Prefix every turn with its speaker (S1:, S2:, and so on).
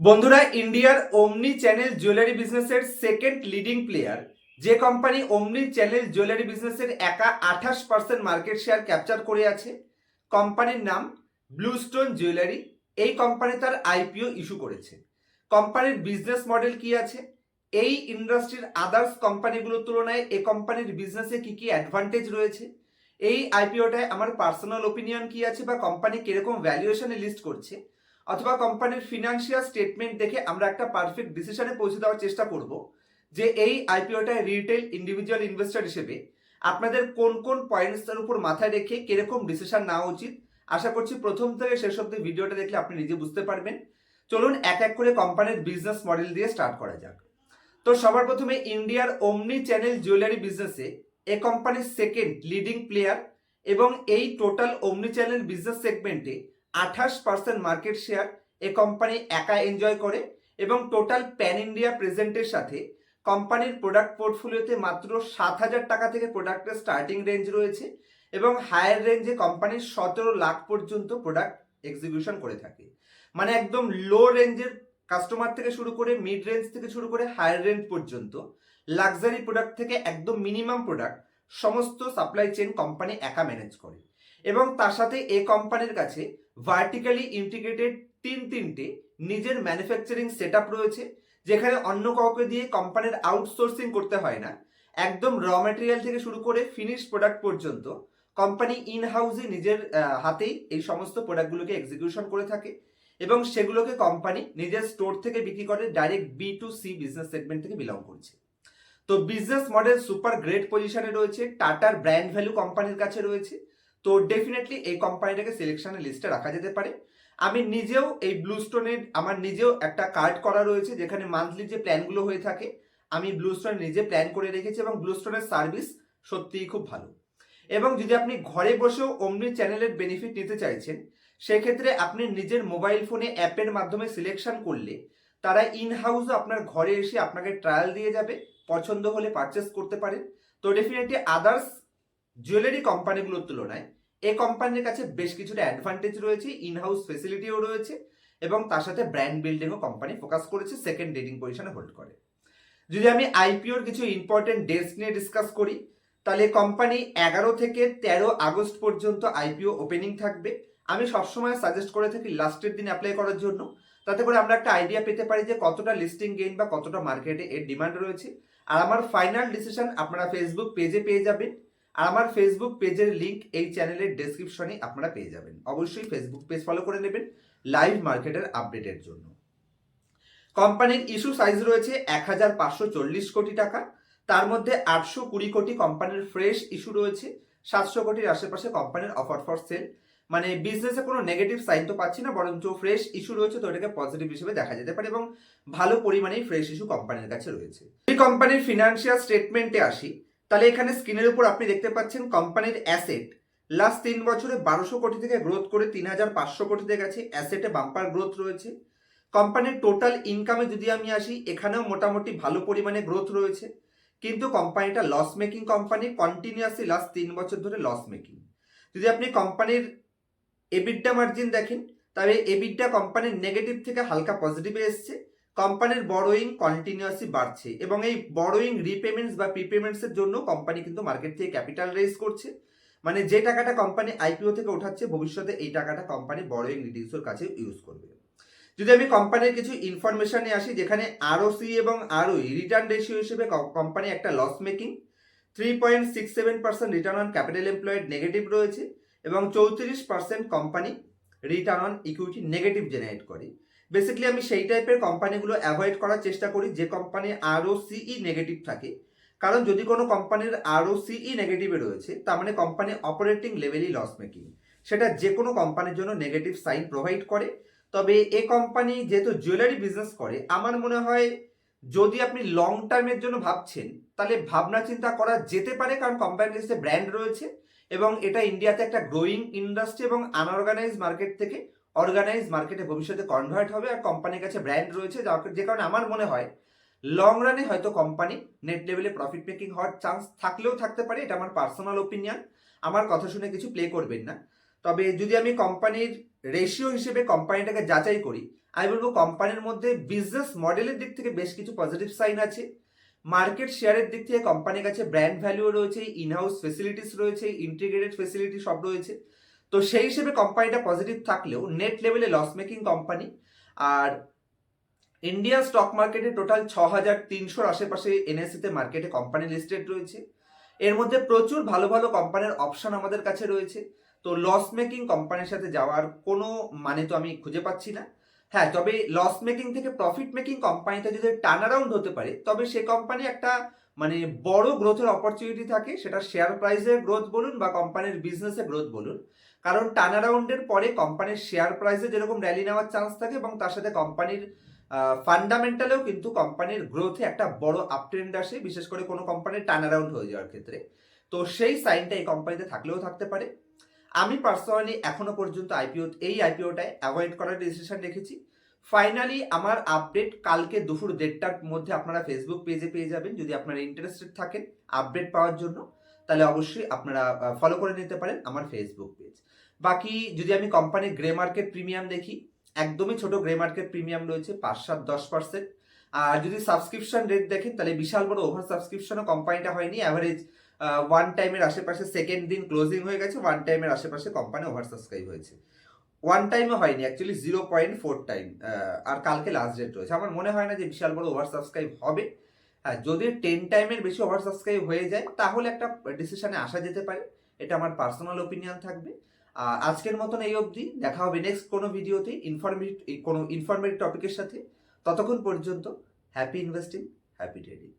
S1: বন্ধুরা, ইন্ডিয়ার omni channel jewellery বিজনেসের সেকেন্ড লিডিং প্লেয়ার যে কোম্পানি ওমনি চ্যানেল জুয়েলারি বিজনেসের একা আঠাশ পার্সেন্ট মার্কেট শেয়ার ক্যাপচার করে আছে কোম্পানির নাম ব্লুস্টোন জুয়েলারি এই কোম্পানি তার আইপিও ইস্যু করেছে। কোম্পানির বিজনেস মডেল কি আছে? এই ইন্ডাস্ট্রির আদার্স কোম্পানিগুলোর তুলনায় এ কোম্পানির বিজনেসে কি কি অ্যাডভান্টেজ রয়েছে? এই আইপিওটায় আমার পার্সোনাল ওপিনিয়ন কি আছে বা কোম্পানি কীরকম ভ্যালুয়েশনে লিস্ট করছে? অথবা কোম্পানির ফিনান্সিয়াল স্টেটমেন্ট দেখে আমরা একটা পারফেক্ট ডিসিশনে পৌঁছে দেওয়ার চেষ্টা করব যে এই আইপিওটায় রিটেল ইন্ডিভিজুয়াল ইনভেস্টর হিসেবে আপনাদের কোন কোন পয়েন্টসের উপর মাথায় রেখে কীরকম ডিসিশন নেওয়া উচিত? আশা করছি প্রথম থেকে শেষ অব্দি ভিডিওটা দেখলে আপনি নিজে বুঝতে পারবেন। চলুন এক এক করে কোম্পানির বিজনেস মডেল দিয়ে স্টার্ট করা যাক। তো সবার প্রথমে ইন্ডিয়ার ওমনি চ্যানেল জুয়েলারি বিজনেসে এ কোম্পানির সেকেন্ড লিডিং প্লেয়ার এবং এই টোটাল ওমনি চ্যানেল বিজনেস সেগমেন্টে আঠাশ পার্সেন্ট মার্কেট শেয়ার এ কোম্পানি একা এনজয় করে এবং টোটাল প্যান ইন্ডিয়া প্রেজেন্টের সাথে কোম্পানির প্রোডাক্ট পোর্টফোলিওতে মাত্র সাত হাজার টাকা থেকে প্রোডাক্টের স্টার্টিং রেঞ্জ রয়েছে এবং হায়ার রেঞ্জে কোম্পানির সতেরো লাখ পর্যন্ত প্রোডাক্ট এক্সিকিউশন করে থাকে। মানে একদম লো রেঞ্জের কাস্টমার থেকে শুরু করে মিড রেঞ্জ থেকে শুরু করে হায়ার রেঞ্জ পর্যন্ত লাক্সারি প্রোডাক্ট থেকে একদম মিনিমাম প্রোডাক্ট সমস্ত সাপ্লাই চেন কোম্পানি একা ম্যানেজ করে। এবং তার সাথে এই কোম্পানির কাছে ভার্টিক্যালি ইন্টিগ্রেটেড তিন তিনটে নিজের ম্যানুফ্যাকচারিং সেট রয়েছে, যেখানে অন্য কাউকে দিয়ে কোম্পানির আউটসোর্সিং করতে হয় না। একদম র ম্যাটেরিয়াল থেকে শুরু করে ফিনিশ প্রোডাক্ট পর্যন্ত কোম্পানি ইন হাউসে নিজের হাতেই এই সমস্ত প্রোডাক্টগুলোকে এক্সিকিউশন করে থাকে এবং সেগুলোকে কোম্পানি নিজের স্টোর থেকে বিক্রি করে direct B to C business segment থেকে বিলং করছে। তো বিজনেস মডেল সুপার গ্রেট পজিশনে রয়েছে টাটার ব্র্যান্ড ভ্যালু কোম্পানির কাছে রয়েছে। তো ডেফিনেটলি এই কোম্পানিটাকে সিলেকশনের লিস্টে রাখা যেতে পারে। আমি নিজেও এই ব্লুস্টোনের আমার নিজেও একটা কার্ড করা রয়েছে, যেখানে মান্থলি যে প্ল্যানগুলো হয়ে থাকে, আমি ব্লু ব্লুস্টোন নিজে প্ল্যান করে রেখেছি এবং ব্লুস্টোনের সার্ভিস সত্যিই খুব ভালো। এবং যদি আপনি ঘরে বসেও অমনি চ্যানেলের বেনিফিট নিতে চাইছেন, সেক্ষেত্রে আপনি নিজের মোবাইল ফোনে অ্যাপের মাধ্যমে সিলেকশন করলে, তারা ইন হাউসও আপনার ঘরে এসে আপনাকে ট্রায়াল দিয়ে যাবে, পছন্দ হলে পারচেস করতে পারেন। তো ডেফিনেটলি আদার্স জুয়েলারি কোম্পানিগুলোর তুলনায় এই কোম্পানির কাছে বেশ কিছুটা অ্যাডভান্টেজ রয়েছে ইন হাউস ফেসিলিটিও রয়েছে এবং তার সাথে ব্র্যান্ড বিল্ডিংও কোম্পানি ফোকাস করেছে সেকেন্ড লিডিং পজিশনে হোল্ড করে। যদি আমি আইপিওর কিছু ইম্পর্টেন্ট ডেটস নিয়ে ডিসকাস করি, তাহলে কোম্পানি এগারো থেকে তেরো আগস্ট পর্যন্ত আইপিও ওপেনিং থাকবে। আমি সবসময় সাজেস্ট করে থাকি লাস্টের দিন অ্যাপ্লাই করার জন্য। তাতে করে আমরা একটা আইডিয়া পেতে পারি যে কতটা লিস্টিং গেইন বা কতটা মার্কেটে এর ডিমান্ড রয়েছে। আর আমার ফাইনাল ডিসিশন আপনারা ফেসবুক পেজে পেয়ে যাবেন। আর আমার ফেসবুক পেজের লিংক এই চ্যানেলের ডেসক্রিপশনে আপনারা পেয়ে যাবেন। অবশ্যই ফেসবুক পেজ ফলো করে নেবেন লাইভ মার্কেটের আপডেটের জন্য। কোম্পানির ইস্যু সাইজ রয়েছে এক হাজার পাঁচশো চল্লিশ কোটি টাকা। তার মধ্যে আটশো কুড়ি কোটি কোম্পানির ফ্রেশ ইস্যু রয়েছে, সাতশো কোটির আশেপাশে কোম্পানির অফার ফর সেল মানে বিজনেসে কোনো নেগেটিভ সাইন তো পাচ্ছি না, বরঞ্চ ফ্রেশ ইস্যু রয়েছে, তো এটাকে পজিটিভ হিসেবে দেখা যেতে পারে এবং ভালো পরিমাণেই ফ্রেশ ইস্যু কোম্পানির কাছে রয়েছে। এই কোম্পানির ফিনান্সিয়াল স্টেটমেন্টে আসি তাহলে এখানে স্ক্রিনের উপর আপনি দেখতে পাচ্ছেন কোম্পানির অ্যাসেট লাস্ট তিন বছরে বারোশো কোটি থেকে গ্রোথ করে তিন হাজার পাঁচশো কোটিতে গেছে। অ্যাসেটে বাম্পার গ্রোথ রয়েছে। কোম্পানির টোটাল ইনকামে যদি আমি আসি, এখানেও মোটামুটি ভালো পরিমাণে গ্রোথ রয়েছে। কিন্তু কোম্পানিটা loss making company continuously last তিন বছর ধরে লস মেকিং যদি আপনি কোম্পানির এবিডা মার্জিন দেখেন তবে এবিডা কোম্পানির নেগেটিভ থেকে হালকা পজিটিভে এসছে। কোম্পানির বড়োয়িং কন্টিনিউয়াসলি বাড়ছে এবং এই বড়োয়িং রিপেমেন্টস বা প্রিপেমেন্টসের জন্য কোম্পানি কিন্তু মার্কেট থেকে ক্যাপিটাল রেজ করছে। মানে যে টাকাটা কোম্পানি আইপিও থেকে ওঠাচ্ছে, ভবিষ্যতে এই টাকাটা কোম্পানি বড়োয়িং রিডিউসের কাছে ইউজ করবে। যদি আমি কোম্পানির কিছু ইনফরমেশনে আসি, যেখানে আরওসি এবং আরওই রিটার্ন রেশিও হিসেবে কোম্পানি একটা loss making three point six seven percent return on capital employed negative রয়েছে এবং চৌত্রিশ percent company return on equity negative generate করে। বেসিক্যালি আমি সেই টাইপের কোম্পানিগুলো অ্যাভয়েড করার চেষ্টা করি, যে কোম্পানি আরও সিই নেগেটিভ থাকে। কারণ যদি কোনো কোম্পানির আরও সিই নেগেটিভে রয়েছে, তার মানে কোম্পানি অপারেটিং লেভেলই লস মেকিং সেটা যে কোনো কোম্পানির জন্য নেগেটিভ সাইন প্রোভাইড করে। তবে এ কোম্পানি যেহেতু জুয়েলারি বিজনেস করে, আমার মনে হয় যদি আপনি লং টার্মের জন্য ভাবছেন, তাহলে ভাবনা চিন্তা করা যেতে পারে, কারণ কোম্পানির কাছে ব্র্যান্ড রয়েছে। এবং এটা ইন্ডিয়াতে একটা গ্রোয়িং ইন্ডাস্ট্রি এবং আনঅর্গানাইজ মার্কেট থেকে অর্গানাইজ মার্কেটে ভবিষ্যতে কনভার্ট হবে আর কোম্পানির কাছে ব্র্যান্ড রয়েছে, যা- কারণে আমার মনে হয় লং রানে হয়তো কোম্পানি নেট লেভেলে প্রফিট মেকিং হওয়ার চান্স থাকলেও থাকতে পারে, এটা আমার পার্সোনাল ওপিনিয়ন আমার কথা শুনে কিছু প্লে করবেন না। তবে যদি আমি কোম্পানির রেশিও হিসেবে কোম্পানিটাকে যাচাই করি, আমি বলব কোম্পানির মধ্যে বিজনেস মডেলের দিক থেকে বেশ কিছু পজিটিভ সাইন আছে। মার্কেট শেয়ারের দিক থেকে কোম্পানির কাছে ব্র্যান্ড ভ্যালুও রয়েছে ইনহাউস ফেসিলিটিস রয়েছে ইন্টিগ্রেটেড ফেসিলিটি সব রয়েছে। তো সেই হিসেবে কোম্পানিটা পজিটিভ থাকলেও নেট লেভেলে লস মেকিং কোম্পানি আর ইন্ডিয়ান স্টক মার্কেটে টোটাল ছ হাজার তিনশোর আশেপাশে এনএসসিতে মার্কেটে কোম্পানি লিস্টেড রয়েছে। এর মধ্যে প্রচুর ভালো ভালো কোম্পানির অপশন আমাদের কাছে রয়েছে। তো লস মেকিং কোম্পানির সাথে যাওয়ার কোনো মানে তো আমি খুঁজে পাচ্ছি না। হ্যাঁ তবে লস মেকিং থেকে প্রফিট মেকিং কোম্পানিতে যদি টার্ন অ্যারাউন্ড হতে পারে, তবে সে কোম্পানি একটা মানে বড় গ্রোথের অপরচুনিটি থাকে। সেটা শেয়ার প্রাইসের গ্রোথ বলুন বা কোম্পানির বিজনেসের গ্রোথ বলুন। কারণ টার্ন অ্যারাউন্ডের পরে কোম্পানির শেয়ার প্রাইসে যেরকম র্যালি নেওয়ার চান্স থাকে এবং তার সাথে কোম্পানির ফান্ডামেন্টালেও কিন্তু কোম্পানির গ্রোথে একটা বড় আপ ট্রেন্ড আসে, বিশেষ করে কোনো কোম্পানির টার্ন অ্যারাউন্ড হয়ে যাওয়ার ক্ষেত্রে। তো সেই সাইনটা এই কোম্পানিতে থাকলেও থাকতে পারে। আমি পার্সোনালি এখনও পর্যন্ত আইপিও এই আইপিওটায় অ্যাভয়েড করার ডিসিশন রেখেছি। ফাইনালি আমার আপডেট কালকে দুপুর দেড়টার মধ্যে আপনারা ফেসবুক পেজে পেয়ে যাবেন, যদি আপনারা ইন্টারেস্টেড থাকেন আপডেট পাওয়ার জন্য। তাহলে অবশ্যই আপনারা ফলো করে নিতে পারেন আমার ফেসবুক পেজ বাকি যদি আমি কোম্পানির গ্রে মার্কেট প্রিমিয়াম দেখি, একদমই ছোট গ্রে মার্কেট প্রিমিয়াম রয়েছে পাঁচ সাত দশ পার্সেন্ট আর যদি সাবস্ক্রিপশন রেট দেখেন, তাহলে বিশাল বড় ওভার সাবস্ক্রিপশনও কোম্পানিটা হয়নি। অ্যাভারেজ ওয়ান টাইমের আশেপাশে সেকেন্ড দিন ক্লোজিং হয়ে গেছে ওয়ান টাইমের আশেপাশে কোম্পানি ওভার সাবস্ক্রাইব হয়েছে ওয়ান টাইমে হয়নি actually zero point four time আর কালকে লাস্ট ডেট রয়েছে। আমার মনে হয় না যে বিশাল বড় ওভার সাবস্ক্রাইব হবে। হ্যাঁ যদি টেন টাইমের বেশি ওভার সাবস্ক্রাইব হয়ে যায়, তাহলে একটা ডিসিশনে আসা যেতে পারে। এটা আমার পার্সোনাল ওপিনিয়ন থাকবে। আর আজকের মতন এই অবধি। দেখা হবে নেক্সট কোনো ভিডিওতে ইনফরমেটিভ কোনো ইনফরমেটিভ টপিকের সাথে। ততক্ষণ পর্যন্ত হ্যাপি ইনভেস্টিং হ্যাপি ট্রেডিং